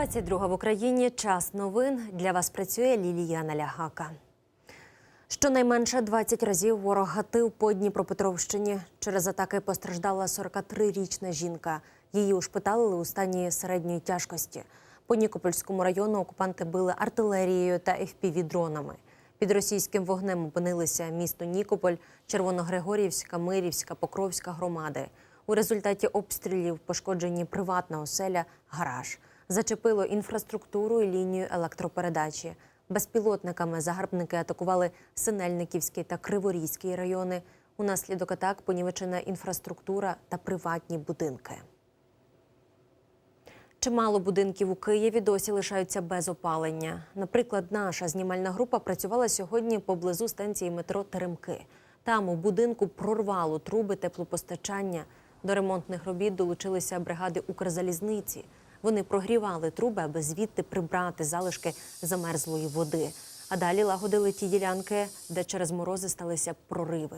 22 в Україні. Час новин. Для вас працює Лілія Налягака. Щонайменше 20 разів ворог гатив по Дніпропетровщині. Через атаки постраждала 43-річна жінка. Її ушпиталили у стані середньої тяжкості. По Нікопольському району окупанти били артилерією та FPV-дронами. Під російським вогнем опинилися місто Нікополь, Червоногригорівська, Мирівська, Покровська громади. У результаті обстрілів пошкоджені приватна оселя, гараж. Зачепило інфраструктуру і лінію електропередачі. Безпілотниками загарбники атакували Синельниківський та Криворізький райони. Унаслідок атак понівечена інфраструктура та приватні будинки. Чимало будинків у Києві досі лишаються без опалення. Наприклад, наша знімальна група працювала сьогодні поблизу станції метро Теремки. Там у будинку прорвало труби теплопостачання. До ремонтних робіт долучилися бригади Укрзалізниці. Вони прогрівали труби, аби звідти прибрати залишки замерзлої води. А далі лагодили ті ділянки, де через морози сталися прориви.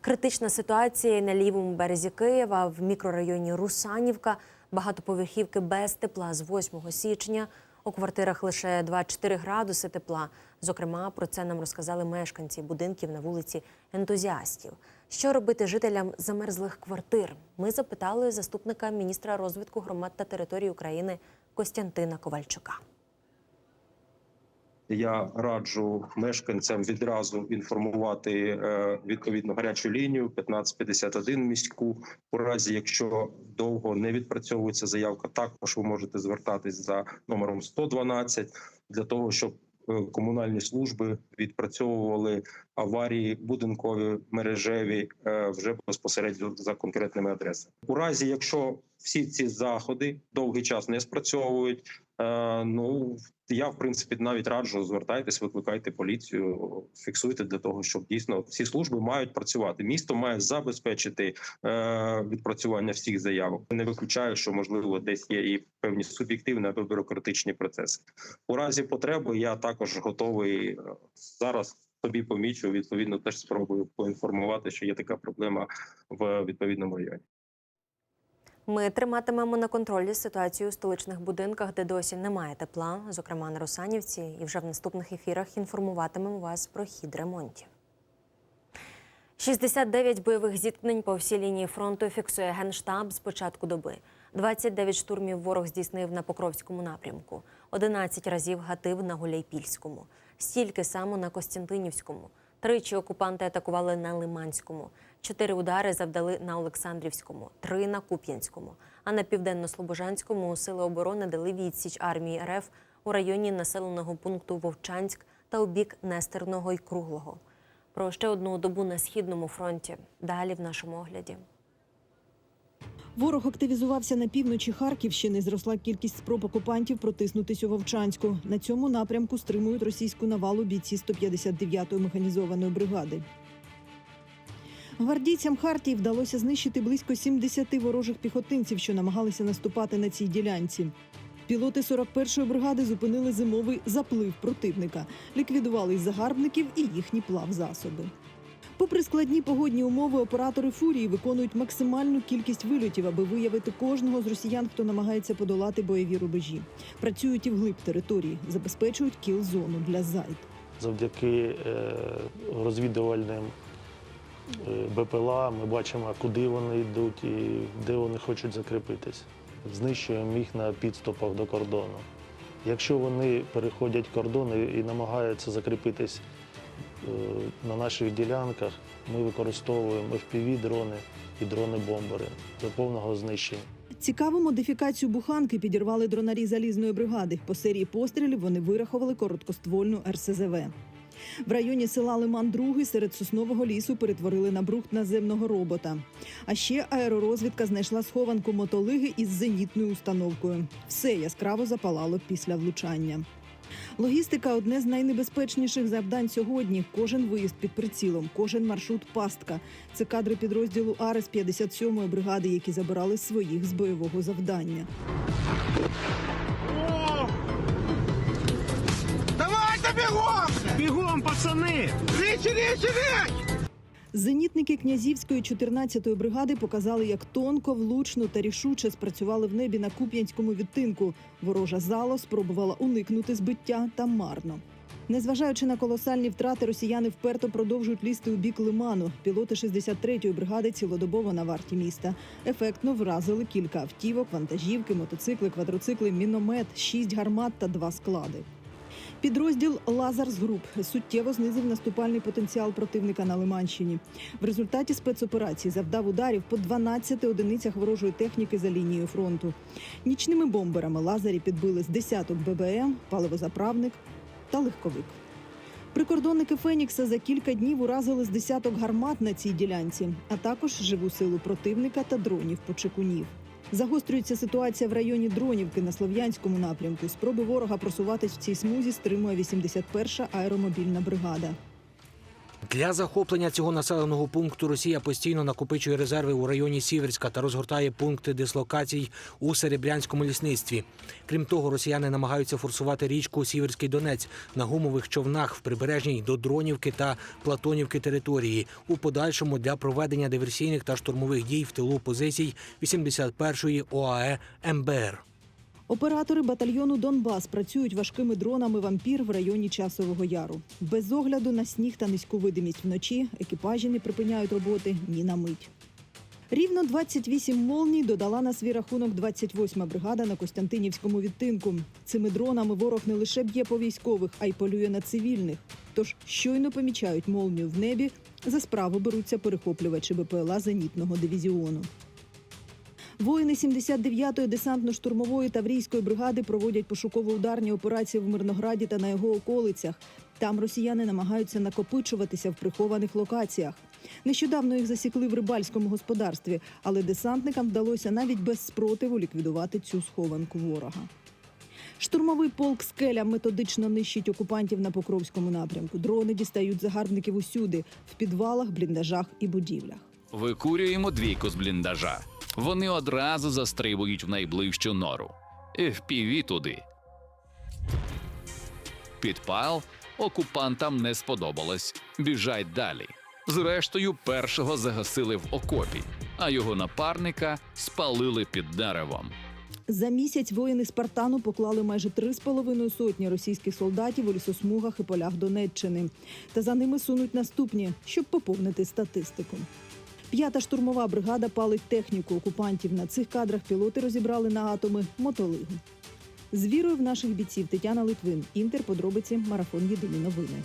Критична ситуація на лівому березі Києва в мікрорайоні Русанівка. Багатоповерхівки без тепла з 8 січня. У квартирах лише 2-4 градуси тепла. Зокрема, про це нам розказали мешканці будинків на вулиці ентузіастів. Що робити жителям замерзлих квартир? Ми запитали заступника міністра розвитку громад та територій України Костянтина Ковальчука. Я раджу мешканцям відразу інформувати е, відповідну гарячу лінію 1551 міську. У разі, якщо довго не відпрацьовується заявка, також ви можете звертатись за номером 112 для того, щоб е, комунальні служби відпрацьовували аварії будинкові мережеві е, вже безпосередньо за конкретними адресами. У разі, якщо всі ці заходи довгий час не спрацьовують. Е, ну я в принципі навіть раджу звертайтесь, викликайте поліцію, фіксуйте для того, щоб дійсно всі служби мають працювати. Місто має забезпечити е, відпрацювання всіх заявок. Не виключаю, що можливо десь є і певні суб'єктивні або бюрократичні процеси. У разі потреби я також готовий е, зараз. Тобі помічу відповідно, теж спробую поінформувати, що є така проблема в відповідному районі. Ми триматимемо на контролі ситуацію у столичних будинках, де досі немає тепла, зокрема на Русанівці, і вже в наступних ефірах інформуватимемо вас про хід ремонтів. 69 бойових зіткнень по всій лінії фронту фіксує генштаб з початку доби. 29 штурмів ворог здійснив на Покровському напрямку, 11 разів гатив на Гуляйпільському, стільки само на Костянтинівському. Тричі окупанти атакували на Лиманському, чотири удари завдали на Олександрівському, три на Куп'янському. А на південно-слобожанському сили оборони дали відсіч армії РФ у районі населеного пункту Вовчанськ та у бік Нестерного й Круглого. Про ще одну добу на східному фронті. Далі в нашому огляді. Ворог активізувався на півночі Харківщини. Зросла кількість спроб окупантів протиснутись у Вовчанську. На цьому напрямку стримують російську навалу бійці 159-ї механізованої бригади. Гвардійцям Хартії вдалося знищити близько 70 ворожих піхотинців, що намагалися наступати на цій ділянці. Пілоти 41-ї бригади зупинили зимовий заплив противника, ліквідували загарбників і їхні плавзасоби. Попри складні погодні умови, оператори фурії виконують максимальну кількість вильотів, аби виявити кожного з росіян, хто намагається подолати бойові рубежі. Працюють і вглиб території, забезпечують кіл-зону для зайд. Завдяки е, розвідувальним е, БПЛА ми бачимо, куди вони йдуть і де вони хочуть закріпитись. Знищуємо їх на підступах до кордону. Якщо вони переходять кордон і- намагаються закріпитись на наших ділянках, ми використовуємо FPV-дрони і дрони-бомбери для повного знищення. Цікаву модифікацію буханки підірвали дронарі залізної бригади. По серії пострілів вони вирахували короткоствольну РСЗВ. В районі села Лиман 2 серед соснового лісу перетворили на брухт наземного робота. А ще аеророзвідка знайшла схованку мотолиги із зенітною установкою. Все яскраво запалало після влучання. Логістика одне з найнебезпечніших завдань сьогодні. Кожен виїзд під прицілом, кожен маршрут пастка. Це кадри підрозділу Арес 57-ї бригади, які забирали своїх з бойового завдання. Давайте бігом! Бігом, пацани! Річі, річі, річ! Зенітники князівської 14-ї бригади показали, як тонко, влучно та рішуче спрацювали в небі на Куп'янському відтинку. Ворожа зало спробувала уникнути збиття та марно. Незважаючи на колосальні втрати, росіяни вперто продовжують лізти у бік лиману. Пілоти 63-ї бригади цілодобово на варті міста. Ефектно вразили кілька автівок, вантажівки, мотоцикли, квадроцикли, міномет, шість гармат та два склади. Підрозділ Лазарс Груп суттєво знизив наступальний потенціал противника на Лиманщині. В результаті спецоперації завдав ударів по 12 одиницях ворожої техніки за лінією фронту. Нічними бомберами Лазарі підбили з десяток ББМ, паливозаправник та легковик. Прикордонники Фенікса за кілька днів уразили з десяток гармат на цій ділянці, а також живу силу противника та дронів почекунів. Загострюється ситуація в районі Дронівки на Слов'янському напрямку. Спроби ворога просуватись в цій смузі стримує 81-ша аеромобільна бригада. Для захоплення цього населеного пункту Росія постійно накопичує резерви у районі Сіверська та розгортає пункти дислокацій у Серебрянському лісництві. Крім того, росіяни намагаються форсувати річку Сіверський Донець на гумових човнах в прибережній до Дронівки та Платонівки території. У подальшому для проведення диверсійних та штурмових дій в тилу позицій 81-ї ОАЕ МБР. Оператори батальйону Донбас працюють важкими дронами вампір в районі Часового Яру. Без огляду на сніг та низьку видимість вночі екіпажі не припиняють роботи ні на мить. Рівно 28 молній додала на свій рахунок 28-ма бригада на Костянтинівському відтинку. Цими дронами ворог не лише б'є по військових, а й полює на цивільних. Тож щойно помічають молнію в небі, за справу беруться перехоплювачі БПЛА зенітного дивізіону. Воїни 79-ї десантно-штурмової таврійської бригади проводять пошуково-ударні операції в Мирнограді та на його околицях. Там росіяни намагаються накопичуватися в прихованих локаціях. Нещодавно їх засікли в рибальському господарстві, але десантникам вдалося навіть без спротиву ліквідувати цю схованку ворога. Штурмовий полк скеля методично нищить окупантів на Покровському напрямку. Дрони дістають загарбників усюди в підвалах, бліндажах і будівлях. Викурюємо двійку з бліндажа. Вони одразу застрибують в найближчу нору. FPV туди. Підпал окупантам не сподобалось. Біжать далі. Зрештою, першого загасили в окопі, а його напарника спалили під деревом. За місяць воїни Спартану поклали майже три з половиною сотні російських солдатів у лісосмугах і полях Донеччини. Та за ними сунуть наступні, щоб поповнити статистику. П'ята штурмова бригада палить техніку окупантів. На цих кадрах пілоти розібрали на атоми мотолигу. З вірою в наших бійців Тетяна Литвин. Інтер. Подробиці. Марафон. Єдині новини.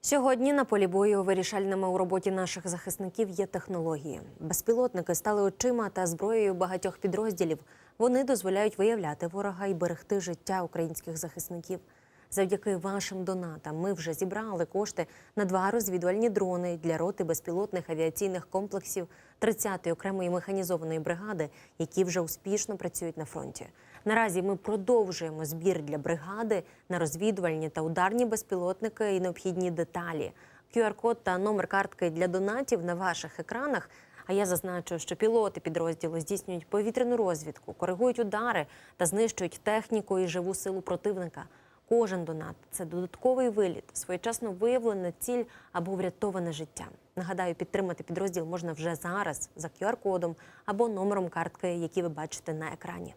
Сьогодні на полі бою вирішальними у роботі наших захисників є технології. Безпілотники стали очима та зброєю багатьох підрозділів. Вони дозволяють виявляти ворога і берегти життя українських захисників. Завдяки вашим донатам ми вже зібрали кошти на два розвідувальні дрони для роти безпілотних авіаційних комплексів 30-ї окремої механізованої бригади, які вже успішно працюють на фронті. Наразі ми продовжуємо збір для бригади на розвідувальні та ударні безпілотники і необхідні деталі. QR-код та номер картки для донатів на ваших екранах. А я зазначу, що пілоти підрозділу здійснюють повітряну розвідку, коригують удари та знищують техніку і живу силу противника. Кожен донат це додатковий виліт, своєчасно виявлена ціль або врятоване життя. Нагадаю, підтримати підрозділ можна вже зараз за QR-кодом або номером картки, які ви бачите на екрані.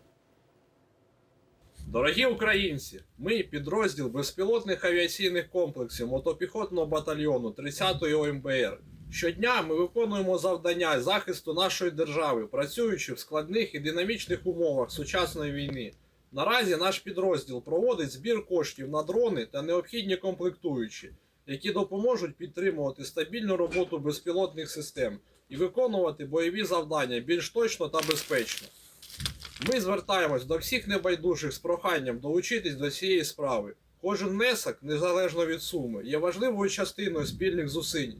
Дорогі українці, ми підрозділ безпілотних авіаційних комплексів мотопіхотного батальйону 30-ї ОМБР. Щодня ми виконуємо завдання захисту нашої держави, працюючи в складних і динамічних умовах сучасної війни. Наразі наш підрозділ проводить збір коштів на дрони та необхідні комплектуючі, які допоможуть підтримувати стабільну роботу безпілотних систем і виконувати бойові завдання більш точно та безпечно. Ми звертаємось до всіх небайдужих з проханням долучитись до цієї справи. Кожен внесок, незалежно від суми, є важливою частиною спільних зусиль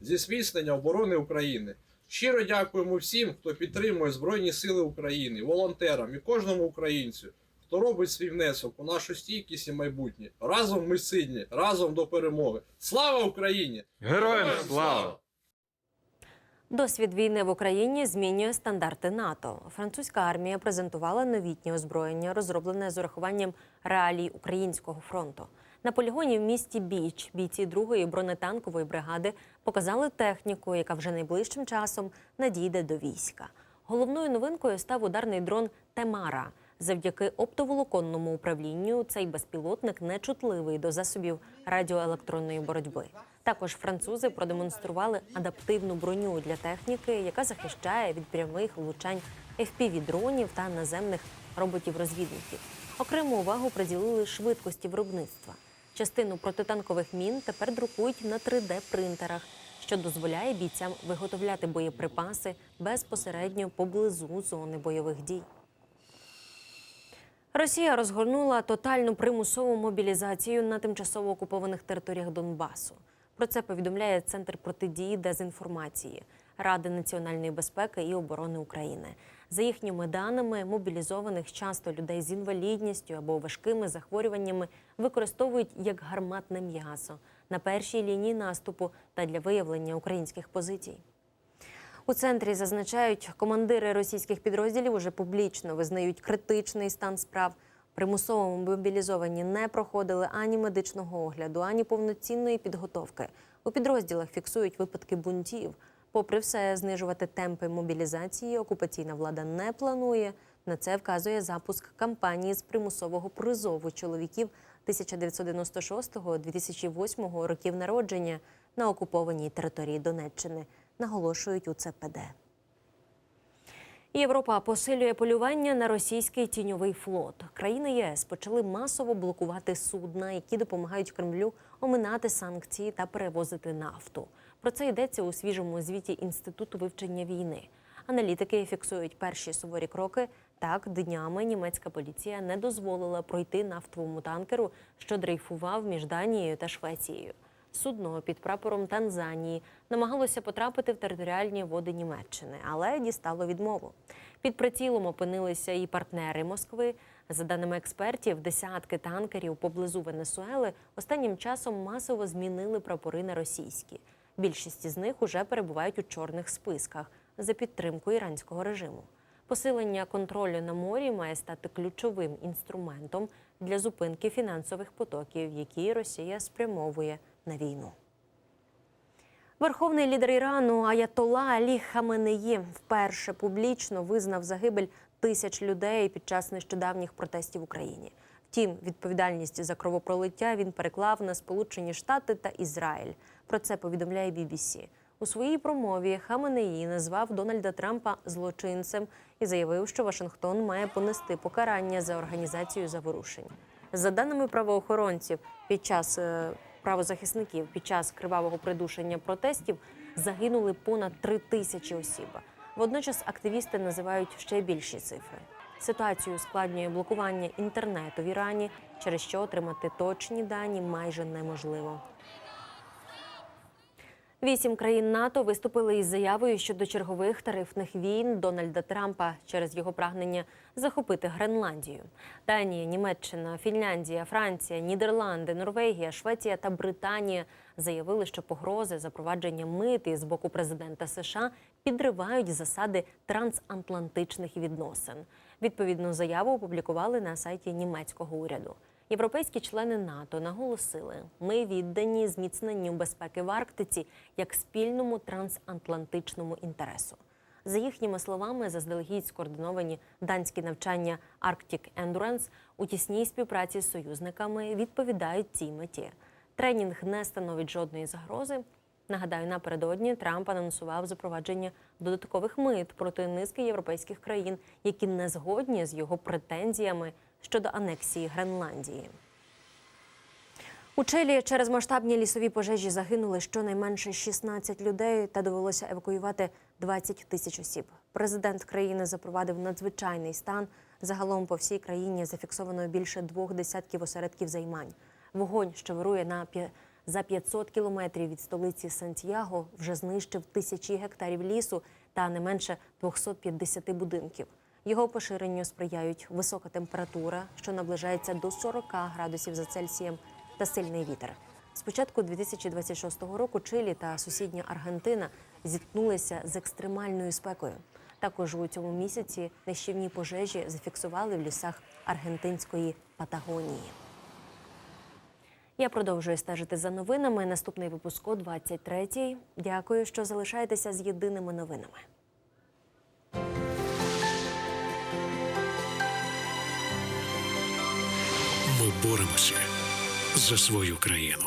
зі зміцнення оборони України. Щиро дякуємо всім, хто підтримує Збройні Сили України, волонтерам і кожному українцю, хто робить свій внесок у нашу стійкість і майбутнє. Разом ми сильні, разом до перемоги. Слава Україні! Героям слава! Досвід війни в Україні змінює стандарти НАТО. Французька армія презентувала новітнє озброєння, розроблене з урахуванням реалій українського фронту. На полігоні в місті Біч бійці другої бронетанкової бригади показали техніку, яка вже найближчим часом надійде до війська. Головною новинкою став ударний дрон Темара. Завдяки оптоволоконному управлінню цей безпілотник нечутливий до засобів радіоелектронної боротьби. Також французи продемонстрували адаптивну броню для техніки, яка захищає від прямих влучань FPV-дронів та наземних роботів-розвідників. Окрему увагу приділили швидкості виробництва. Частину протитанкових мін тепер друкують на 3D-принтерах, що дозволяє бійцям виготовляти боєприпаси безпосередньо поблизу зони бойових дій. Росія розгорнула тотальну примусову мобілізацію на тимчасово окупованих територіях Донбасу. Про це повідомляє Центр протидії дезінформації Ради національної безпеки і оборони України. За їхніми даними, мобілізованих часто людей з інвалідністю або важкими захворюваннями використовують як гарматне м'ясо на першій лінії наступу та для виявлення українських позицій. У центрі зазначають, командири російських підрозділів уже публічно визнають критичний стан справ. Примусово мобілізовані не проходили ані медичного огляду, ані повноцінної підготовки. У підрозділах фіксують випадки бунтів. Попри все, знижувати темпи мобілізації окупаційна влада не планує. На це вказує запуск кампанії з примусового призову чоловіків 1996-2008 років народження на окупованій території Донеччини, наголошують у ЦПД. Європа посилює полювання на російський тіньовий флот. Країни ЄС почали масово блокувати судна, які допомагають Кремлю оминати санкції та перевозити нафту. Про це йдеться у свіжому звіті Інституту вивчення війни. Аналітики фіксують перші суворі кроки. Так, днями німецька поліція не дозволила пройти нафтовому танкеру, що дрейфував між Данією та Швецією. Судно під прапором Танзанії намагалося потрапити в територіальні води Німеччини, але дістало відмову. Під прицілом опинилися і партнери Москви. За даними експертів, десятки танкерів поблизу Венесуели останнім часом масово змінили прапори на російські. Більшість з них уже перебувають у чорних списках за підтримку іранського режиму. Посилення контролю на морі має стати ключовим інструментом для зупинки фінансових потоків, які Росія спрямовує на війну. Верховний лідер Ірану Аятолла Алі Хаменеї вперше публічно визнав загибель тисяч людей під час нещодавніх протестів в Україні. Втім, відповідальність за кровопролиття він переклав на Сполучені Штати та Ізраїль. Про це повідомляє BBC. У своїй промові Хаменеї назвав Дональда Трампа злочинцем і заявив, що Вашингтон має понести покарання за організацію заворушень. За даними правоохоронців, під час е, правозахисників під час кривавого придушення протестів загинули понад три тисячі осіб. Водночас активісти називають ще більші цифри. Ситуацію ускладнює блокування інтернету в Ірані, через що отримати точні дані майже неможливо. Вісім країн НАТО виступили із заявою щодо чергових тарифних війн Дональда Трампа через його прагнення захопити Гренландію. Данія, Німеччина, Фінляндія, Франція, Нідерланди, Норвегія, Швеція та Британія заявили, що погрози запровадження мити з боку президента США підривають засади трансатлантичних відносин. Відповідну заяву опублікували на сайті німецького уряду. Європейські члени НАТО наголосили, ми віддані зміцненню безпеки в Арктиці як спільному трансатлантичному інтересу. За їхніми словами, заздалегідь скоординовані данські навчання Arctic Endurance у тісній співпраці з союзниками відповідають цій меті. Тренінг не становить жодної загрози. Нагадаю, напередодні Трамп анонсував запровадження додаткових мит проти низки європейських країн, які не згодні з його претензіями щодо анексії Гренландії. У Чилі через масштабні лісові пожежі загинули щонайменше 16 людей та довелося евакуювати 20 тисяч осіб. Президент країни запровадив надзвичайний стан. Загалом по всій країні зафіксовано більше двох десятків осередків займань. Вогонь, що вирує на за 500 кілометрів від столиці Сантьяго, вже знищив тисячі гектарів лісу та не менше 250 будинків. Його поширенню сприяють висока температура, що наближається до 40 градусів за Цельсієм, та сильний вітер. З початку 2026 року Чилі та сусідня Аргентина зіткнулися з екстремальною спекою. Також у цьому місяці нищівні пожежі зафіксували в лісах аргентинської Патагонії. Я продовжую стежити за новинами. Наступний випуск о 23-й. Дякую, що залишаєтеся з єдиними новинами. Боремося за свою країну.